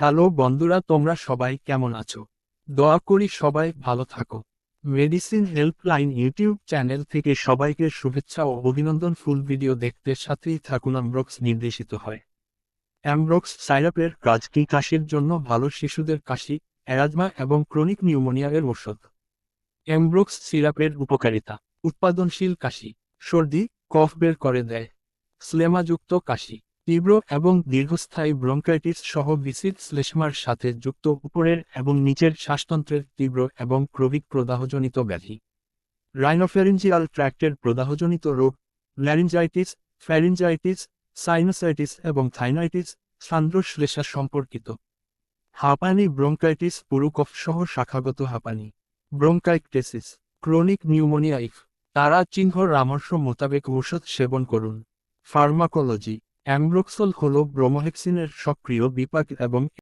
Hello বন্ধুরা, তোমরা সবাই কেমন আছো? দয়া করি সবাই ভালো থাকো। মেডিসিন হেল্পলাইন ইউটিউব চ্যানেল থেকে সবাইকে শুভেচ্ছা ও অভিনন্দন। ফুল ভিডিও দেখতে সাথেই থাকুন অ্যামব্রক্স নির্দেশিত হয়। অ্যামব্রক্স সাইরাপের কাজ কি? কাশির জন্য ভালো শিশুদের কাশি অ্যারাজমা এবং ক্রনিক নিউমোনিয়া এর ওষুধ অ্যামব্রক্স সিরাপের উপকারিতা, উৎপাদনশীল কাশি, সর্দি, কফ বের করে দেয়, স্লেমাযুক্ত কাশি। তীব্র এবং দীর্ঘস্থায়ী ব্রঙ্কাইটিস সহ বিসিড শ্লেষ্মার সাথে যুক্ত উপরের এবং নিচের শ্বাসতন্ত্রের তীব্র এবং ক্রবিক প্রদাহজনিত ব্যাধি। রাইনোফেরিঞ্জিয়াল ট্র্যাক্টের প্রদাহজনিত রোগ, ল্যারিঞ্জাইটিস, ফ্যারিঞ্জাইটিস, সাইনোসাইটিস এবং থাইনাইটিস সান্দ্রশ্লেষা সম্পর্কিত। হাঁপানি ব্রঙ্কাইটিস পুরুকফ সহ শাখাগত হাঁপানি। ব্রঙ্কাইকটেসিস, ক্রনিক নিউমোনিয়া ইফ, তারা চিহ্ন রামর্শ মোতাবেক ঔষধ সেবন করুন। ফার্মাকোলজি অ্যামব্রোক্সল হল ব্রোমোহেক্সিনের সক্রিয় বিপাক এবং